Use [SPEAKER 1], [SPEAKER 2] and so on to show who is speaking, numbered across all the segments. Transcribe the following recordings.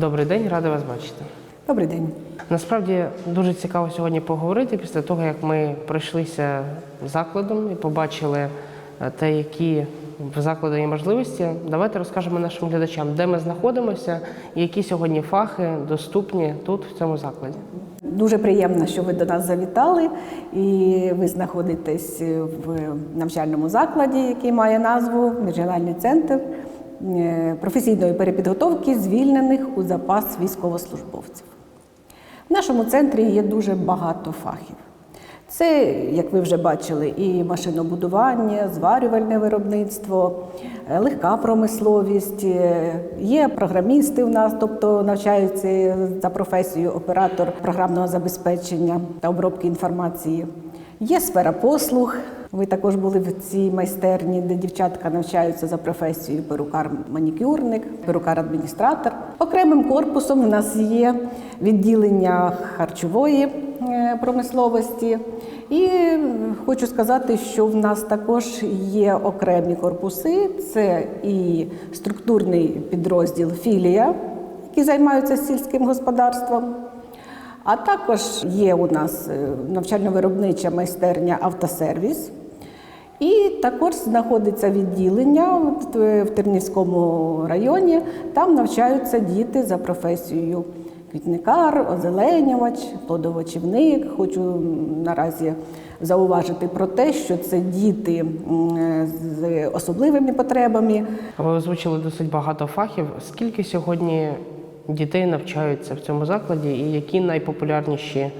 [SPEAKER 1] Добрий день, рада вас бачити.
[SPEAKER 2] Добрий день.
[SPEAKER 1] Насправді дуже цікаво сьогодні поговорити після того, як ми пройшлися закладом і побачили е, те, які в закладу є можливості. Давайте розкажемо нашим глядачам, де ми знаходимося і які сьогодні фахи доступні тут, в цьому закладі.
[SPEAKER 2] Дуже приємно, що ви до нас завітали, і ви знаходитесь в навчальному закладі, який має назву Міжрегіональний центр професійної перепідготовки звільнених у запас військовослужбовців. В нашому центрі є дуже багато фахів. Це, як ви вже бачили, і машинобудування, зварювальне виробництво, е, легка промисловість. е, Є програмісти в нас, тобто навчаються за професією оператор програмного забезпечення та обробки інформації. Є сфера послуг. Ви також були в цій майстерні, де дівчатка навчаються за професією перукар-манікюрник, перукар-адміністратор. Окремим корпусом в нас є відділення харчової е, промисловості. І хочу сказати, що в нас також є окремі корпуси. Це і структурний підрозділ філія, які займаються сільським господарством. А також є у нас е, навчально-виробнича майстерня автосервіс. І також знаходиться відділення е, в Тернівському районі. Там навчаються діти за професією квітникар, озеленювач, плодовочівник. Хочу наразі зауважити про те, що це діти з особливими потребами.
[SPEAKER 1] Ви озвучили досить багато фахів. Скільки сьогодні дітей навчаються в цьому закладі, і які найпопулярніші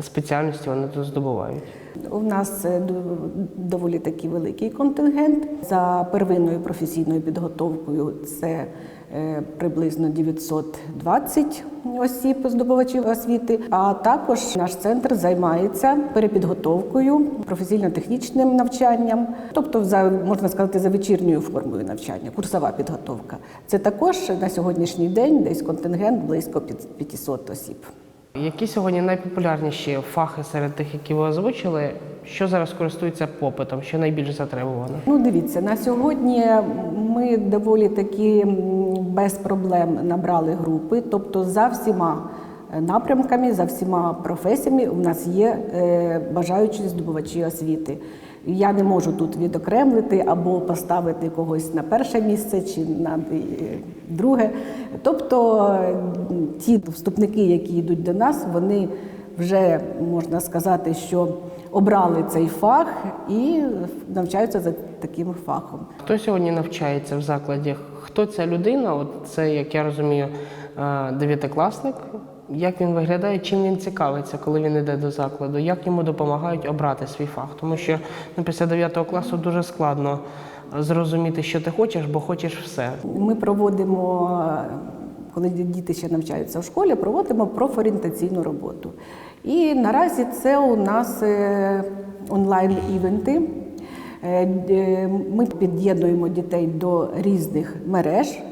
[SPEAKER 1] спеціальності вони тут здобувають?
[SPEAKER 2] У нас е, доволі такий великий контингент. За первинною професійною підготовкою це е, приблизно 920 осіб здобувачів освіти. А також наш центр займається перепідготовкою, професійно-технічним навчанням, тобто за можна сказати за вечірньою формою навчання, курсова підготовка. Це також на сьогоднішній день десь контингент близько під- 500 осіб.
[SPEAKER 1] Які сьогодні найпопулярніші фахи серед тих, які ви озвучили? Що зараз користується попитом, що найбільш затребувано?
[SPEAKER 2] Ну, дивіться, на сьогодні ми доволі таки без проблем набрали групи, тобто за всіма е, напрямками, за всіма професіями у нас є е, бажаючі здобувачі освіти. Я не можу тут відокремлити або поставити когось на перше місце чи на е, друге. Тобто е, ті вступники, які йдуть до нас, вони вже можна сказати, що обрали цей фах і навчаються за таким фахом.
[SPEAKER 1] Хто сьогодні навчається в закладі? Хто ця людина? От це, як я розумію, е, дев'ятикласник. Як він виглядає, чим він цікавиться, коли він йде до закладу, як йому допомагають обрати свій фах? Тому що ну, після 9 класу дуже складно зрозуміти, що ти хочеш, бо хочеш все.
[SPEAKER 2] Ми проводимо, коли діти ще навчаються в школі, проводимо профорієнтаційну роботу. І наразі це у нас е, онлайн-івенти. Е, Ми під'єднуємо дітей до різних мереж е,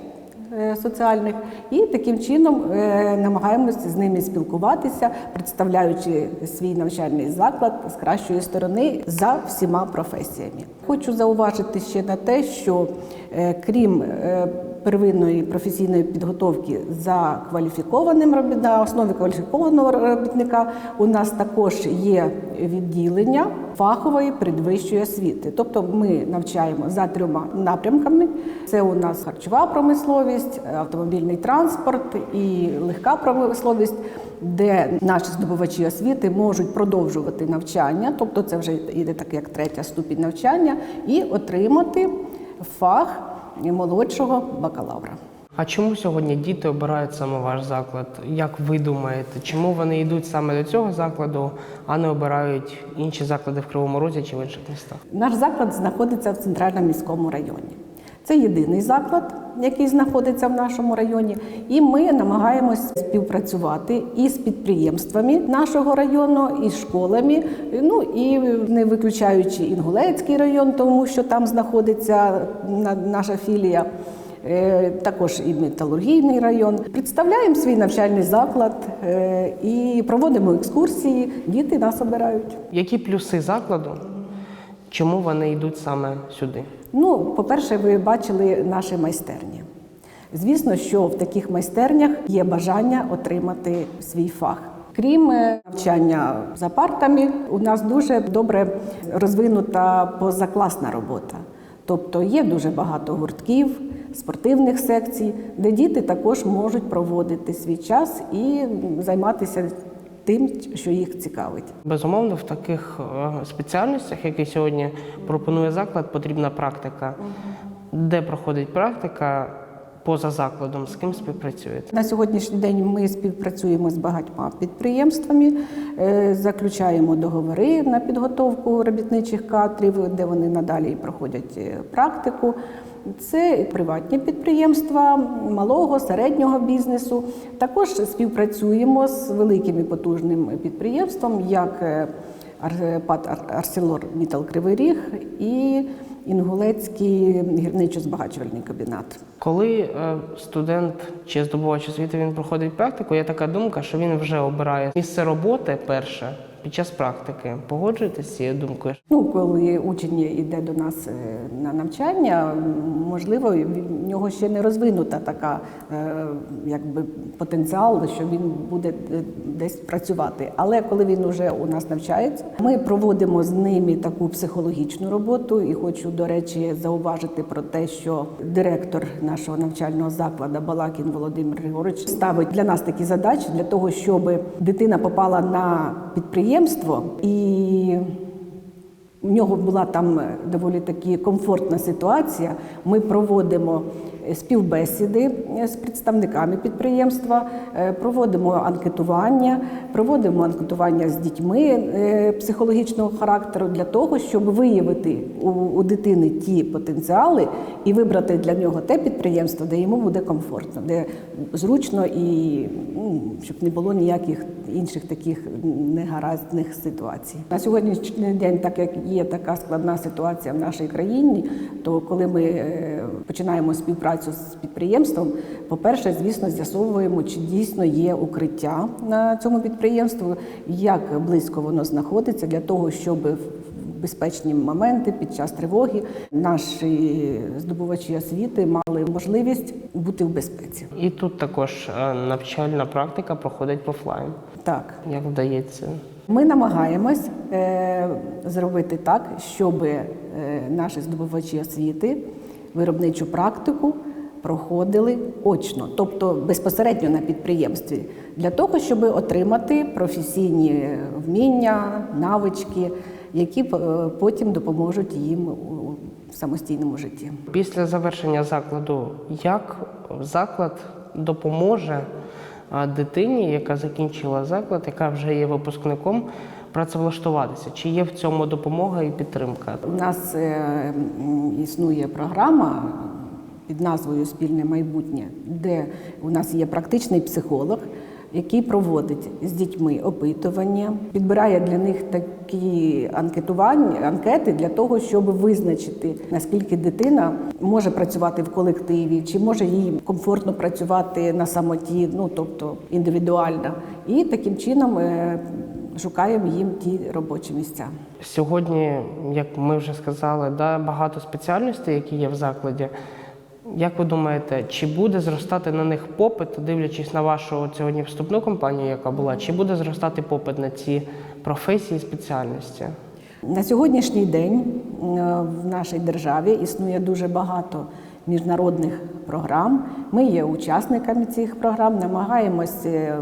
[SPEAKER 2] соціальних і таким чином е, намагаємося з ними спілкуватися, представляючи свій навчальний заклад з кращої сторони за всіма професіями. Хочу зауважити ще на те, що е, крім е, первинної професійної підготовки за кваліфікованим робіт- на основі кваліфікованого робітника, у нас також є відділення фахової передвищої освіти. Тобто ми навчаємо за трьома напрямками: це у нас харчова промисловість, автомобільний транспорт і легка промисловість, де наші здобувачі освіти можуть продовжувати навчання, тобто це вже йде так як третя ступінь навчання, і отримати фах молодшого бакалавра.
[SPEAKER 1] А чому сьогодні діти обирають саме ваш заклад? Як ви думаєте, чому вони йдуть саме до цього закладу, а не обирають інші заклади в Кривому Розі чи в інших містах?
[SPEAKER 2] Наш заклад знаходиться в центральному міському районі. Це єдиний заклад, який знаходиться в нашому районі, і ми намагаємось співпрацювати і з підприємствами нашого району, і з школами. Ну і не виключаючи Інгулецький район, тому що там знаходиться наша філія. е, Також і металургійний район. Представляємо свій навчальний заклад е, і проводимо екскурсії. Діти нас обирають.
[SPEAKER 1] Які плюси закладу? Чому вони йдуть саме сюди?
[SPEAKER 2] Ну, по-перше, ви бачили наші майстерні. Звісно, що в таких майстернях є бажання отримати свій фах. Крім е, навчання за партами, у нас дуже добре розвинута позакласна робота. Тобто є дуже багато гуртків, спортивних секцій, де діти також можуть проводити свій час і займатися тим, що їх цікавить.
[SPEAKER 1] Безумовно, в таких е, спеціальностях, які сьогодні пропонує заклад, потрібна практика. Де проходить практика поза закладом, з ким співпрацюєте?
[SPEAKER 2] На сьогоднішній день ми співпрацюємо з багатьма підприємствами, е, заключаємо договори на підготовку робітничих кадрів, де вони надалі проходять е, практику. Це приватні підприємства малого, середнього бізнесу. Також співпрацюємо з великим і потужним підприємством, як е, ПАТ Арселор Мітал Кривий Ріг і Інгулецький гірничо-збагачувальний комбінат.
[SPEAKER 1] Коли е, студент чи здобувач освіти він проходить практику, є така думка, що він вже обирає місце роботи перше під час практики. Погоджуєтесь з цією думкою?
[SPEAKER 2] Ну, коли учень йде до нас е, на навчання, можливо, в нього ще не розвинута така е, якби потенціал, що він буде е, десь працювати. Але коли він вже у нас навчається, ми проводимо з ними таку психологічну роботу. І хочу, до речі, зауважити про те, що директор нашого навчального закладу Балакін Володимир Григорович ставить для нас такі задачі для того, щоб дитина попала на підприємство і в нього була там доволі таки комфортна ситуація. Ми проводимо співбесіди е, з представниками підприємства, е, проводимо анкетування, проводимо анкетування з дітьми е, психологічного характеру для того, щоб виявити у, дитини ті потенціали і вибрати для нього те підприємство, де йому буде комфортно, де зручно і ну, щоб не було ніяких інших таких негараздних ситуацій. На сьогоднішній день, так як є така складна ситуація в нашій країні, то коли ми починаємо співпрацю з підприємством, по-перше, звісно, з'ясовуємо, чи дійсно є укриття на цьому підприємстві, як близько воно знаходиться для того, щоб в безпечні моменти під час тривоги наші здобувачі освіти мали можливість бути в безпеці.
[SPEAKER 1] І тут також е, навчальна практика проходить офлайн.
[SPEAKER 2] Так,
[SPEAKER 1] Як вдається?
[SPEAKER 2] Ми намагаємось е, зробити так, щоб е, наші здобувачі освіти виробничу практику проходили очно, тобто безпосередньо на підприємстві, для того, щоб отримати професійні вміння, навички, які е, потім допоможуть їм у самостійному житті.
[SPEAKER 1] Після завершення закладу, як заклад допоможе дитині, яка закінчила заклад, яка вже є випускником, працевлаштуватися? Чи є в цьому допомога і підтримка?
[SPEAKER 2] У нас е, існує програма під назвою Спільне майбутнє, де у нас є практичний психолог, який проводить з дітьми опитування, підбирає для них такі анкетування, анкети для того, щоб визначити, наскільки дитина може працювати в колективі, чи може їй комфортно працювати на самоті, ну тобто індивідуально. І таким чином е, шукаємо їм ті робочі місця.
[SPEAKER 1] Сьогодні, як ми вже сказали, да, багато спеціальностей, які є в закладі. Як ви думаєте, чи буде зростати на них попит, дивлячись на вашу сьогодні вступну кампанію, яка була, чи буде зростати попит на ці професії і спеціальності?
[SPEAKER 2] На сьогоднішній день е, в нашій державі існує дуже багато міжнародних програм. Ми є учасниками цих програм, намагаємось е,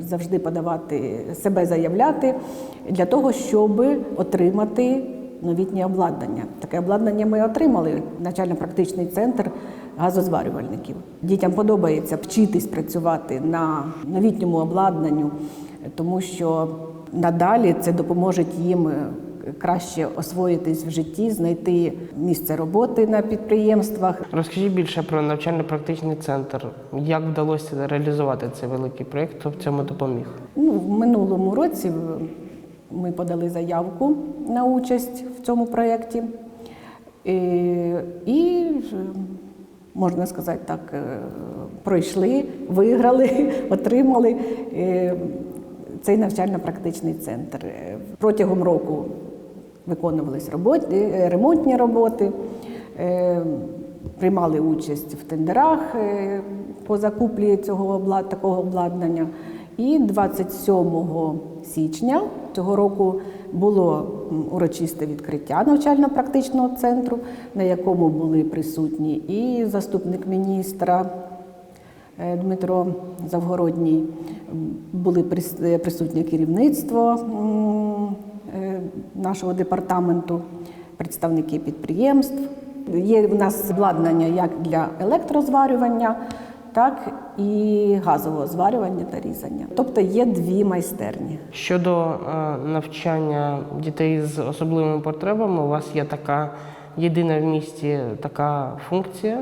[SPEAKER 2] завжди подавати себе заявляти для того, щоб отримати новітнє обладнання. Таке обладнання ми отримали навчально-практичний центр газозварювальників. Дітям подобається вчитись працювати на новітньому обладнанню, тому що надалі це допоможе їм е, краще освоїтись в житті, знайти місце роботи на підприємствах.
[SPEAKER 1] Розкажіть більше про навчально-практичний центр. Як вдалося реалізувати цей великий проєкт, хто в цьому допоміг?
[SPEAKER 2] Ну, в минулому році е, ми подали заявку на участь в цьому проєкті. І, і е, можна сказати так, е, пройшли, виграли, отримали е, цей навчально-практичний центр. Е, Протягом року виконувались роботи, ремонтні роботи. Приймали участь в тендерах по закуплі цього такого обладнання. І 27 січня цього року було урочисте відкриття навчально-практичного центру, на якому були присутні і заступник міністра е, Дмитро Завгородній, були е, присутнє керівництво е, нашого департаменту, представники підприємств. Є в нас обладнання як для електрозварювання, так і газового зварювання та різання. Тобто є дві майстерні.
[SPEAKER 1] Щодо е, навчання дітей з особливими потребами, у вас є така єдина в місті така функція.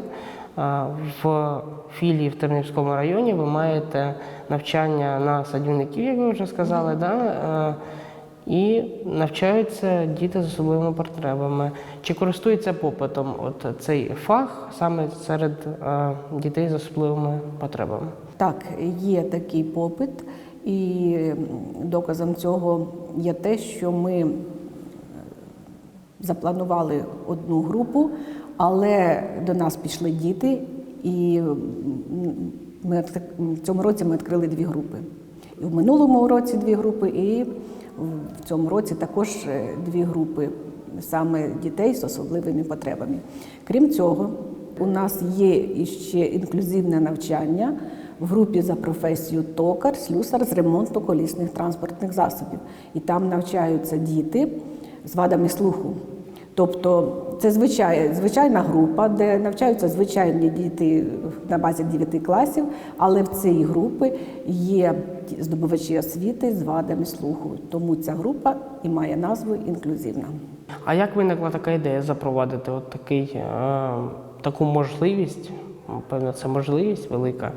[SPEAKER 1] Е, В філії в Тернівському районі ви маєте навчання на садівників, як ви вже сказали, да? І навчаються діти з особливими потребами. Чи користується попитом от цей фах саме серед е, дітей з особливими потребами?
[SPEAKER 2] Так, є такий попит, і доказом цього є те, що ми е, запланували одну групу, але до нас пішли діти, і ми в цьому році ми відкрили дві групи. І в минулому році дві групи, і в цьому році також е, дві групи саме дітей з особливими потребами. Крім цього, у нас є іще інклюзивне навчання в групі за професією токар, слюсар з ремонту колісних транспортних засобів. І там навчаються діти з вадами слуху. Тобто це звичай, звичайна група, де навчаються звичайні діти на базі 9 класів, але в цій групі є здобувачі освіти з вадами слуху. Тому ця група і має назву інклюзивна.
[SPEAKER 1] А як виникла така ідея запровадити от такий, е, таку можливість, певно, це можливість велика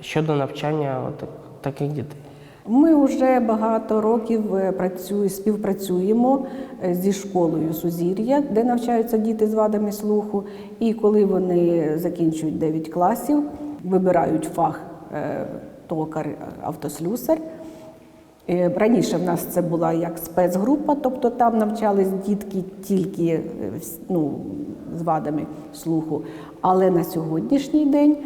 [SPEAKER 1] щодо навчання от таких дітей?
[SPEAKER 2] Ми вже багато років е, працює, співпрацюємо е, зі школою Сузір'я, де навчаються діти з вадами слуху. І коли вони закінчують 9 класів, вибирають фах е, токар, автослюсар. Раніше в нас це була як спецгрупа, тобто там навчались дітки тільки ну, з вадами слуху. Але на сьогоднішній день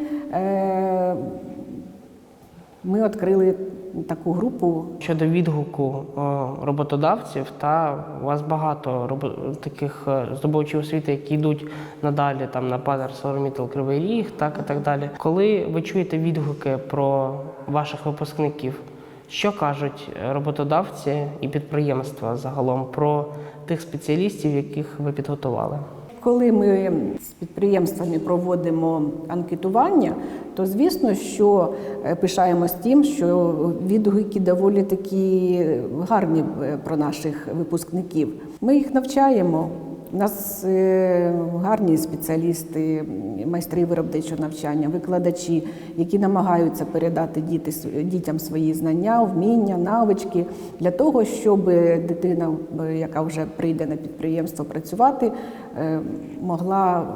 [SPEAKER 2] ми відкрили таку групу
[SPEAKER 1] Щодо відгуку е, роботодавців, та у вас багато робо- таких е, здобувачів освіти, які йдуть надалі там на Падар Соломітл Кривий Ріг, так і так далі. Коли ви чуєте відгуки про ваших випускників, що кажуть роботодавці і підприємства загалом про тих спеціалістів, яких ви підготували?
[SPEAKER 2] Коли ми з підприємствами проводимо анкетування, то звісно, що е, пишаємось тим, що відгуки доволі такі гарні е, про наших випускників. Ми їх навчаємо. У нас е, гарні спеціалісти, майстри виробничого навчання, викладачі, які намагаються передати діти, дітям свої знання, вміння, навички для того, щоб дитина, е, яка вже прийде на підприємство працювати, е, могла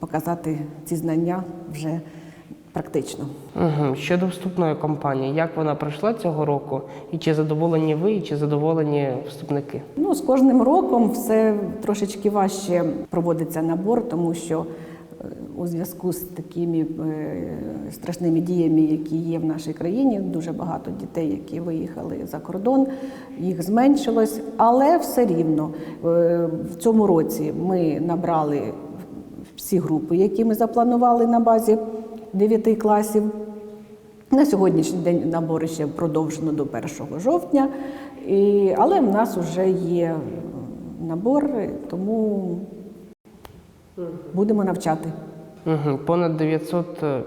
[SPEAKER 2] показати ці знання вже практично.
[SPEAKER 1] Угу. Щодо вступної кампанії, як вона пройшла цього року, і чи задоволені ви, і чи задоволені вступники?
[SPEAKER 2] Ну, з кожним роком все трошечки важче проводиться набор, тому що е, у зв'язку з такими е, страшними діями, які є в нашій країні, дуже багато дітей, які виїхали за кордон, їх зменшилось, але все рівно е, в цьому році ми набрали всі групи, які ми запланували на базі 9 класів. На сьогоднішній день набори ще продовжено до 1 жовтня, і, але в нас вже є набор, тому будемо навчати.
[SPEAKER 1] Понад 900 е,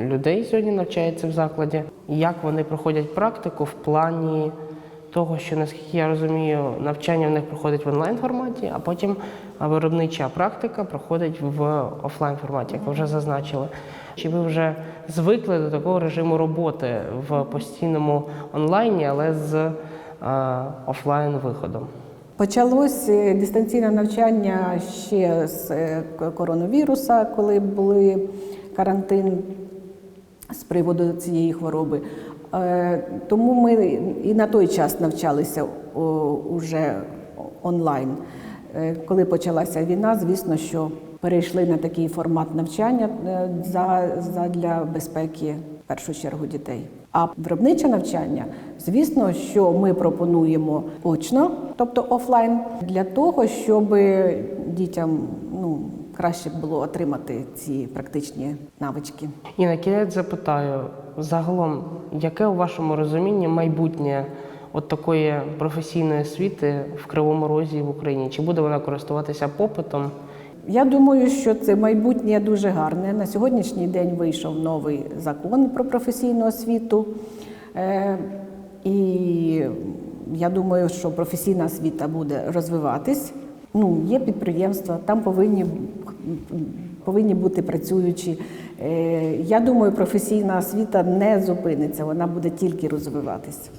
[SPEAKER 1] людей сьогодні навчається в закладі. Як вони проходять практику в плані того, що наскільки я розумію, навчання в них проходить в онлайн форматі, а потім виробнича практика проходить в офлайн форматі, як ви вже зазначили. Чи ви вже звикли до такого режиму роботи в постійному онлайні, але з офлайн виходом?
[SPEAKER 2] Почалось е, дистанційне навчання ще з е, коронавіруса, коли були карантин з приводу цієї хвороби. Е, Тому ми і на той час навчалися уже онлайн. Е, Коли почалася війна, звісно, що перейшли на такий формат навчання е, для безпеки в першу чергу дітей. А виробниче навчання, звісно, що ми пропонуємо очно, тобто офлайн, для того, щоб дітям ну, краще було отримати ці практичні навички.
[SPEAKER 1] І на кінець запитаю, загалом, яке у вашому розумінні майбутнє от такої професійної освіти в Кривому Розі в Україні? Чи буде вона користуватися попитом?
[SPEAKER 2] Я думаю, що це майбутнє дуже гарне. На сьогоднішній день вийшов новий закон про професійну освіту. Е, І я думаю, що професійна освіта буде розвиватись. Ну, є підприємства, там повинні, повинні бути працюючі. Е, Я думаю, професійна освіта не зупиниться, вона буде тільки розвиватись.